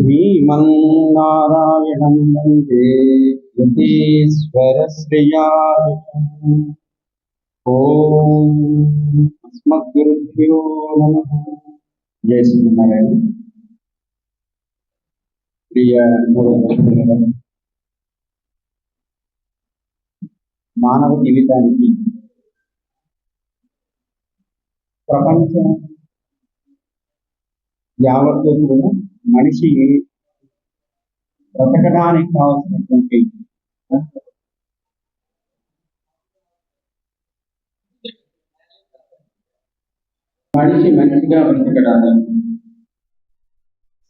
श्रीमन्नारायणं वन्दे यतीश्वरश्रियादिकम् ॐ अस्मद्गुरुभ्यो नमः जय श्रीनारायण ప్రియ మూడవ మానవ జీవితానికి ప్రపంచం యావత్తు కూడా మనిషి బ్రతకడానికి కావాల్సినటువంటి మనిషి మంచిగా బ్రతకడానికి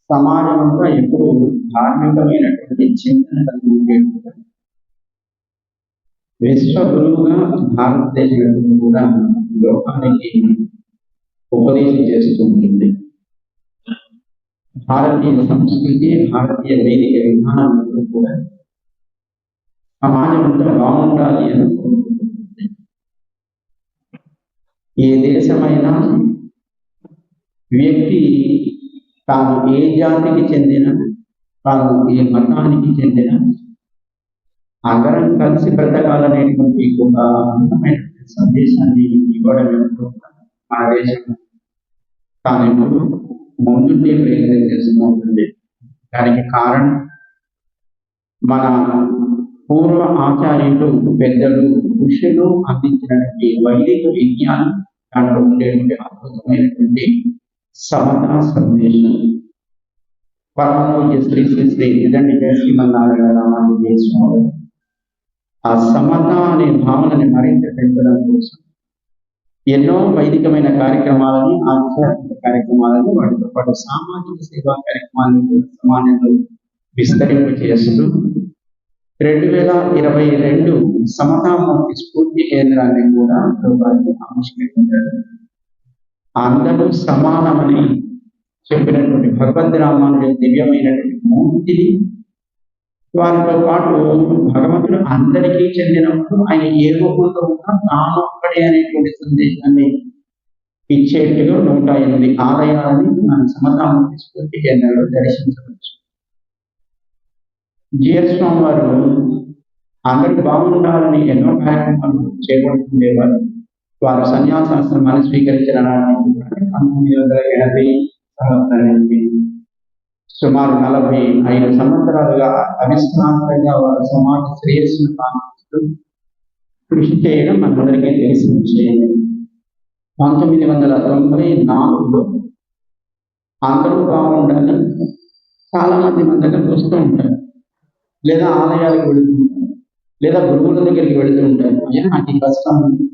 సమాజంలో ఎప్పుడు ధార్మికమైనటువంటి చింతన కలిగి ఉండేటువంటి విశ్వ గురువుగా భారతదేశం కూడా లోకానికి ఉపదేశం చేస్తూ ఉంటుంది. భారతీయ సంస్కృతి భారతీయ వేదిక విధానాలు కూడా సమాజం అంతా బాగుండాలి అని ఏ దేశమైనా వ్యక్తి తాను ఏ జాతికి చెందిన తాను ఏ మతానికి చెందిన అందరం కలిసి బ్రతకాలనేటువంటి ఒక అందమైన సందేశాన్ని ఇవ్వడం మన దేశం. తాను ఎప్పుడు ముందుండే ప్రయత్నం చేస్తూ ఉంటుంది దానికి కారణం మన పూర్వ ఆచార్యులు పెద్దలు ఋషులు అందించినటువంటి వైదిక విజ్ఞానం దాంట్లో ఉండేటువంటి అద్భుతమైనటువంటి సమతా సందేశం. పరమపూజ శ్రీ శ్రీ శ్రీ ఇదండి శ్రీమన్నారాయణ రామాను ఆ సమత అనే భావనని మరింత పెంచడం కోసం ఎన్నో వైదికమైన కార్యక్రమాలని ఆధ్యాత్మిక కార్యక్రమాలని వాటితో పాటు సామాజిక సేవా కార్యక్రమాలను కూడా సమానంలో విస్తరింప చేస్తూ రెండు వేల ఇరవై రెండు సమతామూర్తి స్ఫూర్తి కేంద్రాన్ని కూడా లోకానికి ఆవిష్కరించారు. అందరూ సమానమని చెప్పినటువంటి భగవద్ రామానుడి దివ్యమైనటువంటి మూర్తిని వారితో పాటు భగవంతుడు అందరికీ చెందినప్పుడు ఆయన ఏ రూపంలో ఉన్నా తాను అనేటువంటి సందేశాన్ని ఇచ్చేట్టుగా నూట ఎనిమిది ఆలయాలని మన సమతామూర్తి స్ఫూర్తి కేంద్రంలో దర్శించవచ్చు. జిఎస్ స్వామి వారు అందరూ బాగుండాలని ఎన్నో కార్యక్రమాలు చేపడుతుండేవారు. వారు సన్యాసాశ్రమాన్ని స్వీకరించిన పంతొమ్మిది వందల ఎనభై సంవత్సరం సుమారు నలభై ఐదు సంవత్సరాలుగా అవిశ్రాంతంగా వారు సమాజ శ్రేయస్సును కాంక్షిస్తూ కృషి చేయడం మనందరికీ తెలిసిన విషయం. పంతొమ్మిది వందల తొంభై నాలుగులో అందరూ బాగుండాలి చాలా మంది మన దగ్గరకు వస్తూ ఉంటారు. లేదా ఆలయాలకు వెళుతూ ఉంటారు. లేదా గురువుల దగ్గరికి వెళుతూ ఉంటారు. అయ్యా నాకు ఈ కష్టం ఉంది.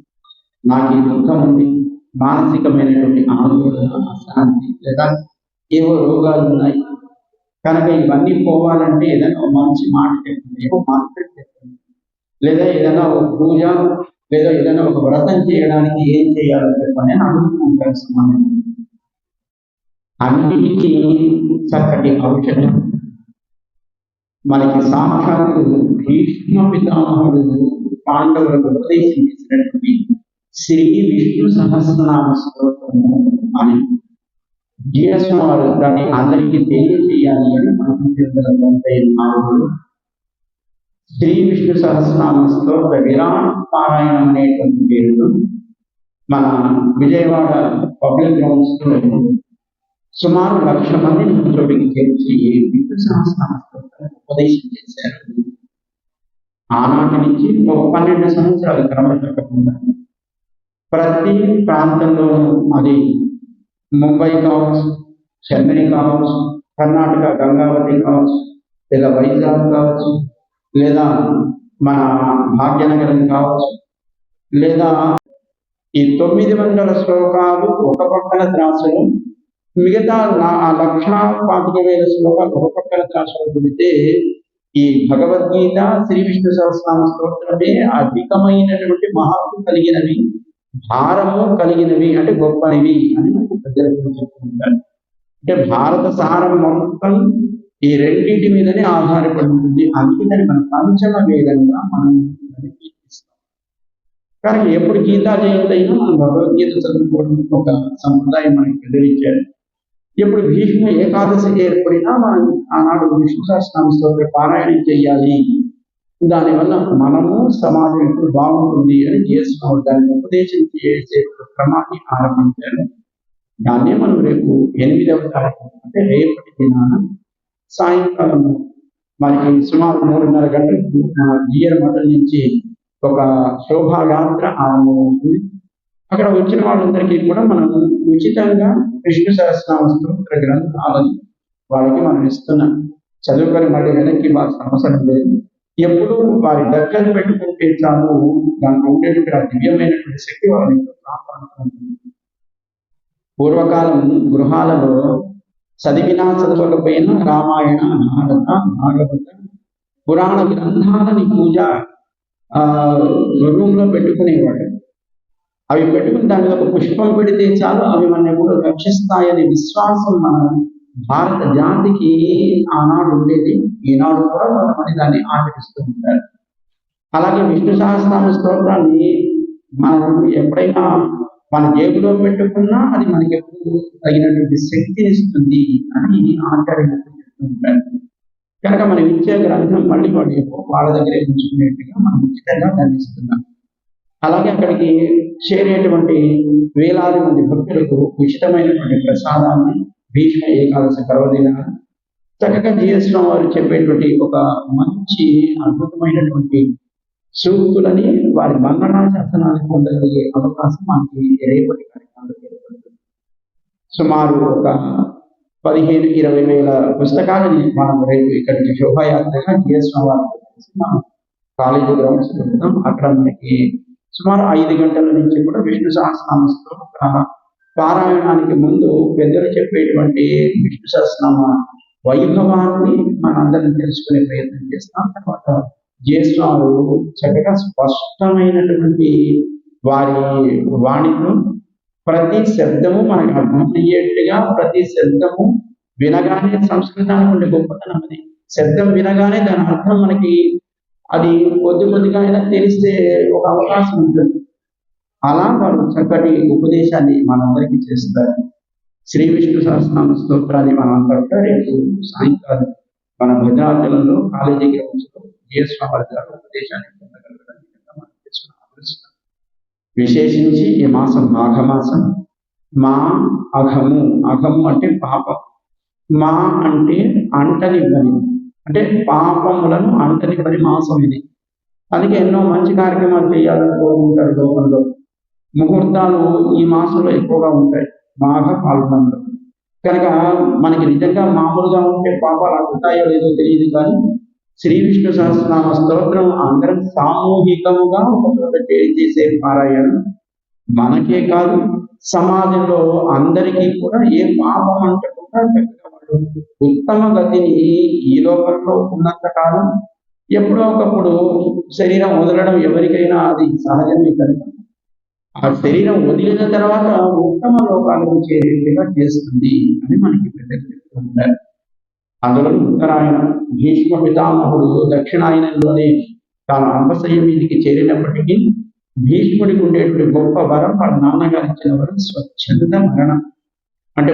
నాకు ఈ దుఃఖం ఉంది. మానసికమైనటువంటి ఆందోళన అశాంతి లేదా ఏవో రోగాలు ఉన్నాయి. కనుక ఇవన్నీ పోవాలంటే ఏదైనా ఒక మంచి మాట చెప్పండి ఏమో మాట్లాడి చెప్పండి. లేదా ఏదైనా ఒక పూజ లేదా ఏదైనా ఒక వ్రతం చేయడానికి ఏం చేయాలో చెప్పండి అని అడుగుతూ ఉంటారు సమాజం. అన్నిటికీ చక్కటి ఔషధం. మనకి సాక్షాత్తు భీష్మ పితామహుడు పాండవులకు ఉపదేశం చేసినటువంటి శ్రీ విష్ణు సహస్రనామ స్తోత్రము అని. జిఎస్ వారు దాన్ని అందరికీ తెలియజేయాలి అని పంతొమ్మిది తొంభై నాలుగులో శ్రీ విష్ణు సహస్రనామ స్తోత్ర విరాట్ పారాయణం అనేటువంటి పేరుతో మన విజయవాడ పబ్లిక్ గ్రౌండ్స్లో సుమారు లక్ష మందిని చోటికి చేర్చి విష్ణు సహస్రనామ స్తోత్రాన్ని ఉపదేశం చేశారు. ఆనాటి నుంచి ఒక పన్నెండు సంవత్సరాలు క్రమశకుండా ప్రతి ప్రాంతంలోనూ అది ముంబై కావచ్చు చెన్నై కావచ్చు కర్ణాటక గంగావతి కావచ్చు లేదా వైజాగ్ కావచ్చు లేదా మన భాగ్యనగరం కావచ్చు లేదా ఈ తొమ్మిది వందల శ్లోకాలు ఒక పక్కన త్రాసడం మిగతా ఆ లక్ష పాతిక వేల శ్లోకాలు ఒక పక్కన త్రాసడం పెడితే ఈ భగవద్గీత శ్రీ విష్ణు సహస్రామ స్తోత్రమే అధికమైనటువంటి మహత్వం కలిగినవి. భారము కలిగినవి అంటే గొప్పనివి అని మనకి పెద్దలు చెప్పుకుంటారు అంటే భారత సారం మొత్తం ఈ రెండింటి మీదనే ఆధారపడి ఉంటుంది అందుకే దాన్ని మన పంచమ వేదంగా మనం కానీ ఎప్పుడు గీతా జయంతి అయినా మనం భగవద్గీత చదువుకోవడం ఒక సంప్రదాయం మనకి పెద్దలిచ్చారు ఇప్పుడు భీష్మ ఏకాదశి ఏర్పడినా మనం ఆనాడు విష్ణు సహస్రనామ స్తోత్ర పారాయణం చేయాలి. దానివల్ల మనము సమాజం ఎప్పుడు బాగుంటుంది అని చేస్తున్నాం దాన్ని ఉపదేశం చేసే క్రమాన్ని ఆరంభించాను దాన్నే మనం రేపు ఎనిమిదవ తారీఖు అంటే రేపటి దినాన సాయంకాలం మనకి సుమారు మూడున్నర గంటలకు జియర్ మఠం నుంచి ఒక శోభాయాత్ర ఆరంభమవుతుంది అక్కడ వచ్చిన వాళ్ళందరికీ కూడా మనం ఉచితంగా విష్ణు సహస్రనామ స్తోత్ర గ్రంథాలను వాళ్ళకి మనం ఇస్తున్నాం. చదువుకొని మళ్ళీ వెనక్కి మాకు అవసరం లేదు. ఎప్పుడు వారి దగ్గర పెట్టుకుంటే చాలు దాంట్లో ఉండేటువంటి ఆ దివ్యమైనటువంటి శక్తి వారిని కాపాడుతుంది పూర్వకాలం గృహాలలో చదివినా చదవకపోయినా రామాయణ భారత భాగవత పురాణ గ్రంథాలని పూజ ఆ రూమ్లో పెట్టుకునేవాడు. అవి పెట్టుకుని దాని ఒక పుష్పం పెడితే చాలు అవి మన కూడా రక్షిస్తాయనే విశ్వాసం మన భారత జాతికి ఆనాడు ఉండేది ఈనాడు కూడా కొంతమంది దాన్ని ఆచరిస్తూ ఉంటారు. అలాగే విష్ణు సహస్రనామ స్తోత్రాన్ని మనం ఎప్పుడైనా మన జేబులో పెట్టుకున్నా అది మనకి ఎప్పుడు తగినటువంటి శక్తిని ఇస్తుంది అని ఆచార్యులు చెప్తూ ఉంటారు. కనుక మనం ఇచ్చే గ్రంథం మళ్ళీ వాళ్ళు వాళ్ళ దగ్గరే ఉంచుకునేట్టుగా మనం ఉచితంగా దాన్ని ఇస్తున్నాం అలాగే అక్కడికి చేరేటువంటి వేలాది మంది భక్తులకు ఉచితమైనటువంటి ప్రసాదాన్ని భీష్మ ఏకాదశి పర్వదినాలు చక్కగా జిఎస్ఎం వారు చెప్పేటువంటి ఒక మంచి అద్భుతమైనటువంటి సూక్తులని వారి మన్ననా శాసనాన్ని పొందగలిగే అవకాశం మనకి రేపటి కార్యక్రమంలో ఏర్పడుతుంది. సుమారు ఒక పదిహేను ఇరవై వేల పుస్తకాలని మనం రేపు ఇక్కడికి శోభాయాత్రగా జిఎస్ఎం వారితో కలిసి మనం కాలేజీ గ్రౌండ్స్ అక్కడ మనకి సుమారు ఐదు గంటల నుంచి కూడా విష్ణు సహస్రనామ స్తోత్ర పారాయణానికి ముందు పెద్దలు చెప్పేటువంటి విష్ణు సహస్రనామ వైభవాన్ని మనందరం తెలుసుకునే ప్రయత్నం చేస్తాం. తర్వాత జేస్వాలు చక్కగా స్పష్టమైనటువంటి వారి వాణిను ప్రతి శబ్దము మనకు అర్థమయ్యేట్టుగా ప్రతి శబ్దము వినగానే సంస్కృతానికి ఉండే గొప్పతనం అది. శబ్దం వినగానే దాని అర్థం మనకి అది కొద్ది కొద్దిగా అయినా తెలిసే ఒక అవకాశం ఉంటుంది. అలా వారు చక్కటి ఉపదేశాన్ని మనందరికీ చేస్తారు శ్రీ విష్ణు సహస్రనామ స్తోత్రాన్ని మనందరూ కూడా రేపు సాయంకాలం మన భద్రాచలంలో కాలేజీ గ్రౌండ్స్లో జిఎస్వామి గారు ఉపదేశాన్ని పొందగలగడం మనం చేసుకున్న విశేషించి ఈ మాసం మాఘమాసం మా అఘము అఘము అంటే పాపం. మా అంటే అంటనివ్వని అంటే పాపములను అంటనివ్వని మాసం ఇది. అందుకే ఎన్నో మంచి కార్యక్రమాలు చేయాలని కోరుకుంటారు లోకంలో. ముహూర్తాలు ఈ మాసంలో ఎక్కువగా ఉంటాయి. మాఘ పాల్గొనలో కనుక మనకి నిజంగా మామూలుగా ఉంటే పాపాలు అందుతాయో లేదో తెలియదు కానీ శ్రీ విష్ణు సహస్రనామ స్తోత్రం అందరం సామూహికముగా ఒక చోట చేరి చేసే పారాయణం మనకే కాదు సమాజంలో అందరికీ కూడా ఏ పాపం అంటకుండా చక్కగా వాళ్ళు ఉత్తమ గతిని ఈ లోకంలో ఉన్నంత కాలం ఎప్పుడో ఒకప్పుడు శరీరం వదలడం ఎవరికైనా అది సహజమే కనుక ఆ శరీరం వదిలిన తర్వాత ఉత్తమ లోకాలకు చేరేట్టుగా చేస్తుంది అని మనకి పెద్దలు చెప్తూ అందులో ఉత్తరాయణం భీష్మ పితామహుడు దక్షిణాయనంలోనే తాను అంబసయ్య మీదికి చేరినప్పటికీ భీష్ముడికి ఉండేటువంటి గొప్ప వరం వాళ్ళ నాన్నగారు ఇచ్చిన వరం స్వచ్ఛంద మరణం. అంటే